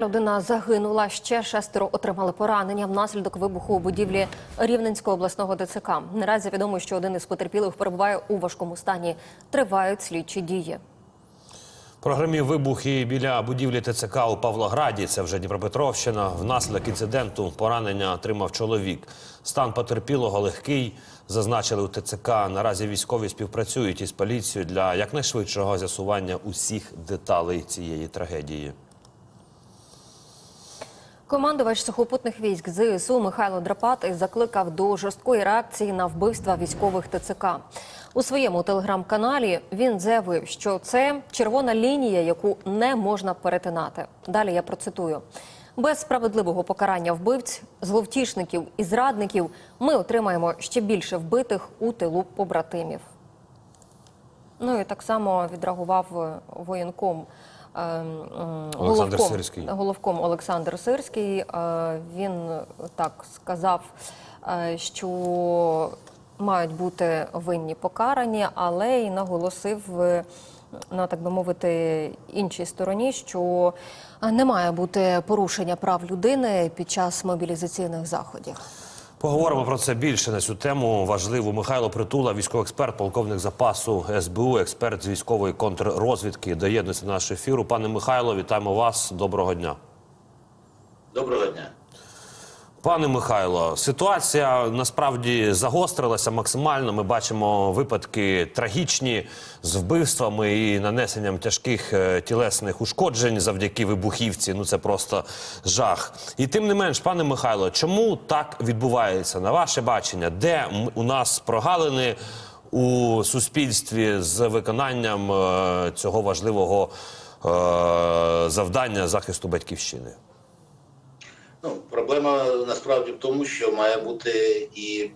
Людина загинула, ще шестеро отримали поранення внаслідок вибуху у будівлі Рівненського обласного ДЦК. Наразі відомо, що один із потерпілих перебуває у важкому стані. Тривають слідчі дії. Програмі вибухи біля будівлі ТЦК у Павлограді, це вже Дніпропетровщина. Внаслідок інциденту поранення отримав чоловік. Стан потерпілого легкий, зазначили у ТЦК. Наразі військові співпрацюють із поліцією для якнайшвидшого з'ясування усіх деталей цієї трагедії. Командувач сухопутних військ ЗСУ Михайло Драпатий закликав до жорсткої реакції на вбивства військових ТЦК. У своєму телеграм-каналі він заявив, що це червона лінія, яку не можна перетинати. Далі я процитую: без справедливого покарання вбивць, зловтішників і зрадників ми отримаємо ще більше вбитих у тилу побратимів. Ну і так само відреагував е, воєнком. Е, м, Олександр головком- Сирський. Головком Олександр Сирський. е, Він так сказав, е, що мають бути винні покарані, але й наголосив е, на так би мовити іншій стороні, що не має бути порушення прав людини під час мобілізаційних заходів. Поговоримо про це більше на цю тему. Важливу Михайло Притула, військовий експерт, полковник запасу СБУ, експерт з військової контррозвідки. Доєднується до нашого ефіру. Пане Михайло, вітаємо вас. Доброго дня. Доброго дня. Пане Михайло, ситуація насправді загострилася максимально. Ми бачимо випадки трагічні з вбивствами і нанесенням тяжких е, тілесних ушкоджень завдяки вибухівці. Ну це просто жах. І тим не менш, пане Михайло, чому так відбувається? На ваше бачення, де у нас прогалини у суспільстві з виконанням е, цього важливого е, завдання захисту батьківщини? Проблема насправді в тому, що має бути і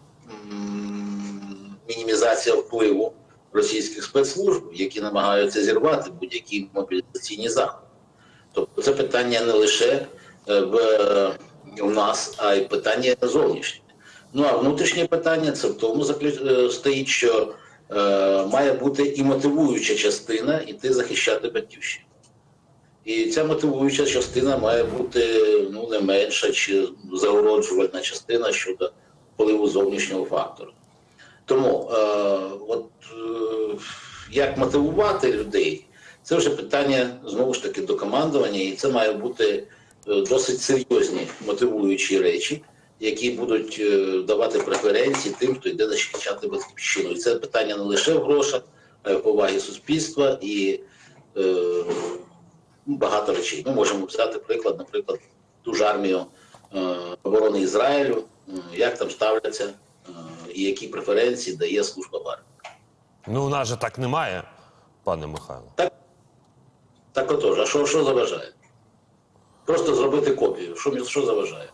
мінімізація впливу російських спецслужб, які намагаються зірвати будь-які мобілізаційні заходи. Тобто це питання не лише е, в, нас, а й питання зовнішнє. Ну а внутрішнє питання це в тому е, стоїть, що е, має бути і мотивуюча частина іти захищати батьківщину. І ця мотивуюча частина має бути ну не менша чи загороджувальна частина щодо впливу зовнішнього фактору. Тому е, от е, як мотивувати людей, це вже питання знову ж таки до командування, і це має бути е, досить серйозні мотивуючі речі, які будуть е, давати преференції тим, хто йде захищати батьківщину. І це питання не лише в грошах, а й в повагі суспільства і. Е, багато речей. Ми можемо взяти приклад, наприклад, ту ж армію е, оборони Ізраїлю, е, як там ставляться е, і які преференції дає служба в армії. Ну, у нас же так немає, пане Михайло. Так, так отож, а що, що заважає? Просто зробити копію. Що, що заважає?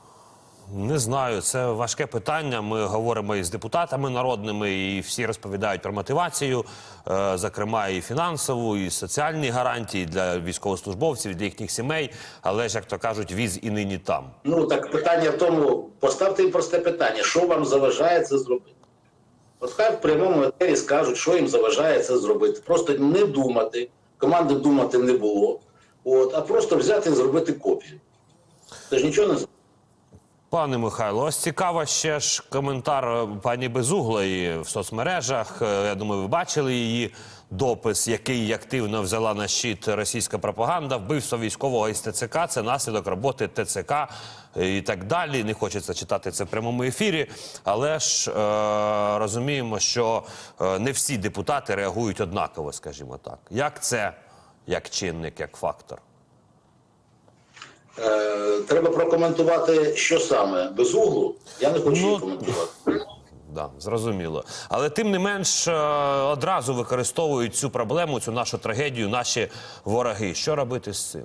Не знаю, це важке питання. Ми говоримо із депутатами народними, і всі розповідають про мотивацію, е, зокрема і фінансову, і соціальні гарантії для військовослужбовців, для їхніх сімей. Але ж як то кажуть, віз і нині там. Ну так питання в тому, поставте їм просте питання, що вам заважає це зробити? От хай в прямому етері скажуть, що їм заважає це зробити. Просто не думати, команди думати не було, от, а просто взяти і зробити копію. Це ж нічого не Пане Михайло, ось цікаво ще ж коментар е, пані Безуглої в соцмережах. Е, Я думаю, ви бачили її допис, який активно взяла на щит російська пропаганда. Вбивство військового із ТЦК це наслідок роботи ТЦК е, і так далі. Не хочеться читати це в прямому ефірі, але ж е, розуміємо, що не всі депутати реагують однаково, скажімо так. Як це як чинник, як фактор? Е, треба прокоментувати, що саме без углу. Я не хочу Ну, коментувати. Да, зрозуміло. Але тим не менш е, одразу використовують цю проблему, цю нашу трагедію, наші вороги. Що робити з цим?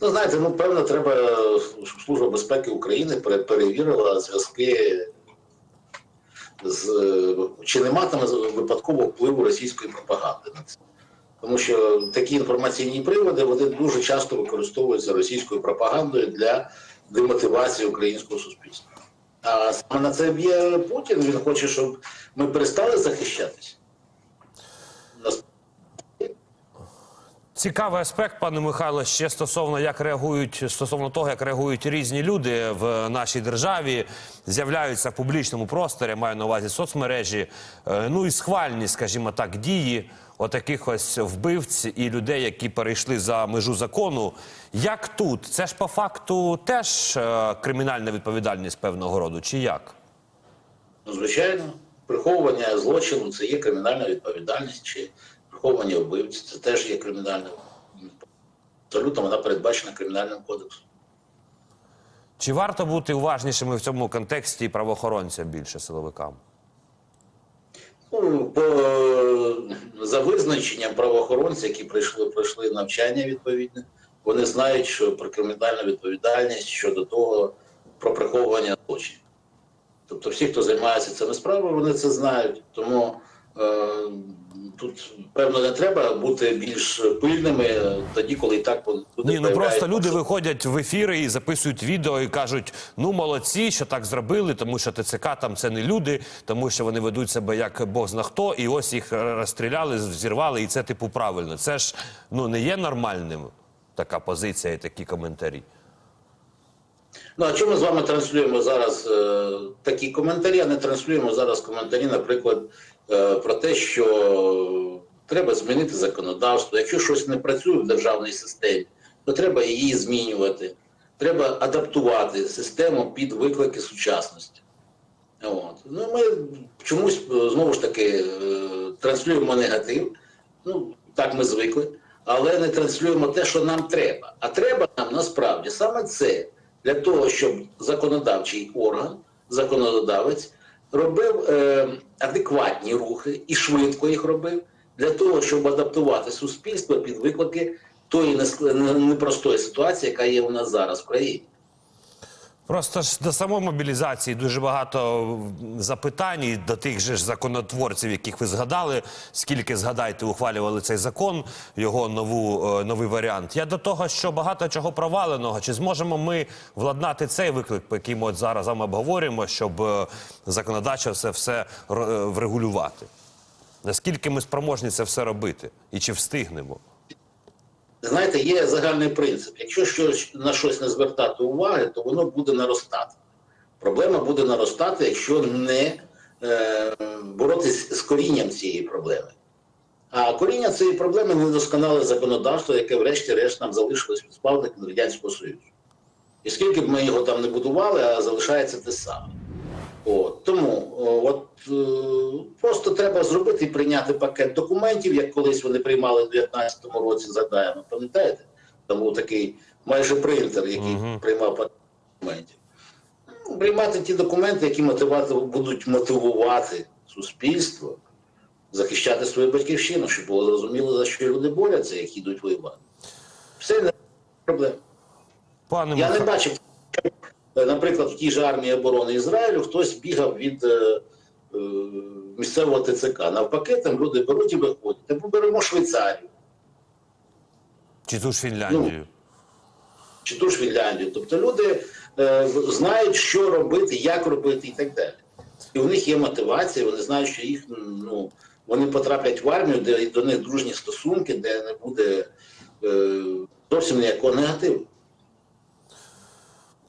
Ну, знаєте, ну певно, треба, е, щоб Служба безпеки України перевірила зв'язки з чи нема там випадкового впливу російської пропаганди на це. Тому що такі інформаційні приводи вони дуже часто використовуються російською пропагандою для демотивації українського суспільства. А саме на це б'є Путін. Він хоче, щоб ми перестали захищатись. Нас- Цікавий аспект, пане Михайло, ще стосовно як реагують стосовно того, як реагують різні люди в нашій державі, з'являються в публічному просторі, маю на увазі соцмережі. е, Ну і схвальні, скажімо так, дії отаких ось вбивць і людей, які перейшли за межу закону. Як тут? Це ж по факту теж е, кримінальна відповідальність певного роду, чи як? Ну, звичайно, приховування злочину це є кримінальна відповідальність, чи приховування вбивці це теж є кримінальна. Абсолютно вона передбачена кримінальним кодексом. Чи варто бути уважнішими в цьому контексті правоохоронцям більше силовикам? Ну, по, за визначенням правоохоронців, які прийшли, пройшли навчання відповідне, вони знають, що про кримінальну відповідальність щодо того, про приховування злочинів. Тобто всі, хто займається цими справами, вони це знають. Тому е, тут, певно, не треба бути більш пильними е, тоді, коли і так люди Ні, ну просто люди виходять в ефіри і записують відео і кажуть: ну молодці, що так зробили, тому що ТЦК там це не люди, тому що вони ведуть себе як Бог зна хто, і ось їх розстріляли, зірвали, і це типу правильно. Це ж ну не є нормальним така позиція і такі коментарі. Ну, а чому ми з вами транслюємо зараз е, такі коментарі, а не транслюємо зараз коментарі, наприклад, про те, що треба змінити законодавство. Якщо щось не працює в державній системі, то треба її змінювати. Треба адаптувати систему під виклики сучасності. От. Ну, ми чомусь е, знову ж таки е, транслюємо негатив. Ну, так ми звикли, але не транслюємо те, що нам треба. А треба нам насправді саме це для того, щоб законодавчий орган, законодавець робив е, адекватні рухи і швидко їх робив для того, щоб адаптувати суспільство під виклики тої непростої ситуації, яка є у нас зараз в країні. Просто ж до самої мобілізації дуже багато запитань до тих же ж законотворців, яких ви згадали. Скільки згадайте, ухвалювали цей закон, його нову е, новий варіант. Я до того, що багато чого проваленого. Чи зможемо ми владнати цей виклик, по який ми от зараз з обговорюємо, щоб е, законодавчо це все е, врегулювати? Наскільки ми спроможні це все робити, і чи встигнемо? Знаєте, є загальний принцип. Якщо щось на щось не звертати уваги, то воно буде наростати. Проблема буде наростати, якщо не е, боротися з корінням цієї проблеми. А коріння цієї проблеми недосконале законодавство, яке, врешті-решт, нам залишилось від спалників Радянського Союзу. І скільки б ми його там не будували, а залишається те саме. От, тому от, е, треба зробити і прийняти пакет документів, як колись вони приймали в 2019 році, задаємо, пам'ятаєте? Там був такий майже принтер, який Мгм. приймав пакет документів. Ну, Приймати ті документи, які мотивати, будуть мотивувати суспільство захищати свою батьківщину, щоб було зрозуміло, за що люди борються, як йдуть воювати. Все не проблема. Пане Я не бачив, наприклад, в тій же армії оборони Ізраїлю хтось бігав від е, місцевого ТЦК. Навпаки, там люди беруть і виходять. Та беремо Швейцарію чи ту ж Фінляндію? чи ту ж Фінляндію. Тобто люди е, знають, що робити, як робити і так далі. І у них є мотивація, вони знають, що їх ну, вони потраплять в армію, де до них дружні стосунки, де не буде е, зовсім ніякого негативу.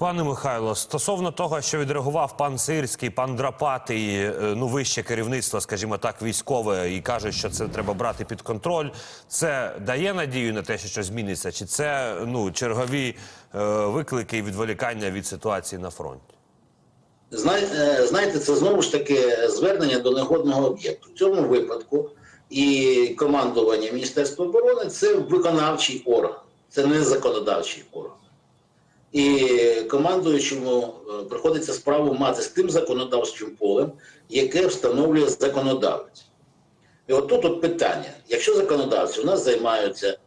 Пане Михайло, стосовно того, що відреагував пан Сирський, пан Драпатий, е, ну вище керівництво, скажімо так, військове, і каже, що це треба брати під контроль. Це дає надію на те, що щось зміниться, чи це ну чергові е, виклики і відволікання від ситуації на фронті? Знай- е, Знаєте, це знову ж таки звернення до негодного об'єкту. В цьому випадку і командування Міністерства оборони це виконавчий орган, це не законодавчий орган. І командуючому е, приходиться справу мати з тим законодавчим полем, яке встановлює законодавець. І от тут от питання: якщо законодавці у нас займаються,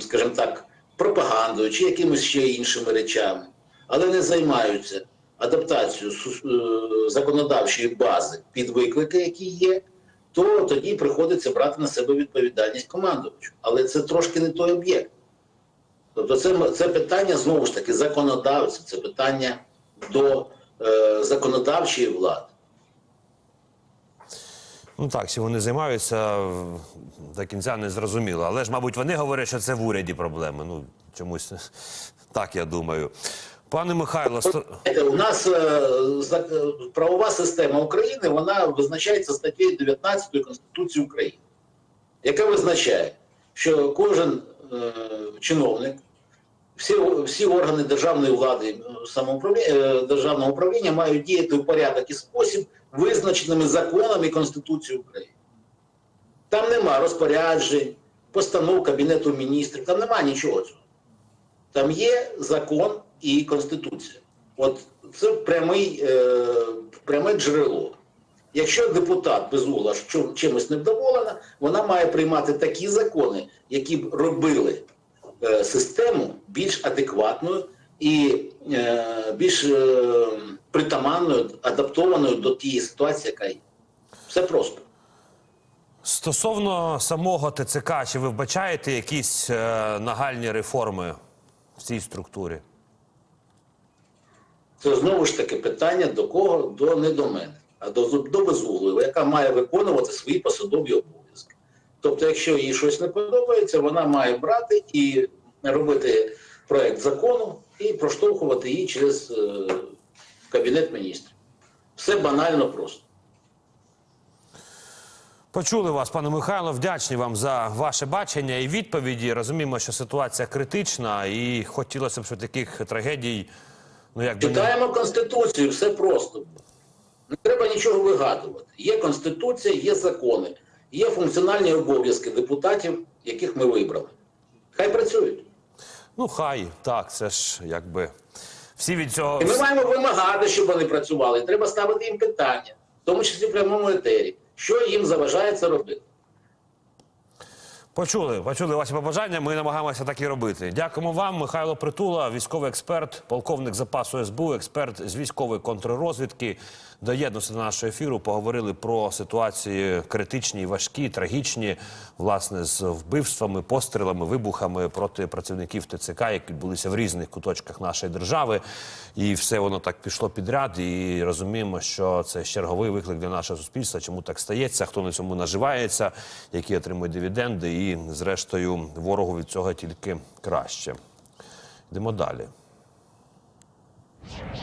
скажімо так, пропагандою чи якимись ще іншими речами, але не займаються адаптацією е, законодавчої бази під виклики, які є, то тоді приходиться брати на себе відповідальність командувачу. Але це трошки не той об'єкт. Тобто це, це питання знову ж таки законодавця, це питання до е, законодавчої влади. Ну так, чи вони займаються до кінця не зрозуміло. Але ж, мабуть, вони говорять, що це в уряді проблеми. Ну, чомусь так я думаю. Пане Михайло, У нас е, правова система України вона визначається статтею 19 Конституції України, яка визначає, що кожен е, чиновник, всі, всі органи державної влади е, е, державного управління мають діяти в порядок і спосіб, визначеними законами і Конституцією України. Там нема розпоряджень, постанов Кабінету міністрів, там нема нічого цього. Там є закон і конституція. От це прямий, е, пряме джерело. Якщо депутат безугла чимось невдоволена, вона має приймати такі закони, які б робили систему більш адекватною і е, більш е, притаманною, адаптованою до тієї ситуації, яка є. Все просто. стосовно самого ТЦК, чи ви вбачаєте якісь е, нагальні реформи в цій структурі? Це знову ж таки питання до кого? До не до мене, а до, до безуглої, яка має виконувати свої посадові обов'язки. Тобто, якщо їй щось не подобається, вона має брати і робити проект закону і проштовхувати її через е, кабінет міністрів. Все банально просто. Почули вас, пане Михайло. Вдячні вам за ваше бачення і відповіді. Розуміємо, що ситуація критична, і хотілося б, щоб таких трагедій, ну не Читаємо Конституцію, все просто. Не треба нічого вигадувати. Є Конституція, є закони, є функціональні обов'язки депутатів, яких ми вибрали. Хай працюють. ну хай так, це ж якби всі від цього І ми маємо вимагати, щоб вони працювали. Треба ставити їм питання, в тому числі в прямому етері, що їм заважає це робити. Почули, почули ваші побажання. Ми намагаємося так і робити. Дякуємо вам, Михайло Притула, військовий експерт, полковник запасу СБУ, експерт з військової контррозвідки. Доєднувся до нашого ефіру. Поговорили про ситуації критичні, важкі, трагічні, власне, з вбивствами, пострілами, вибухами проти працівників ТЦК, які відбулися в різних куточках нашої держави. І все воно так пішло підряд. І розуміємо, що це черговий виклик для нашого суспільства. Чому так стається? Хто на цьому наживається, які отримують дивіденди, і зрештою ворогу від цього тільки краще. Йдемо далі.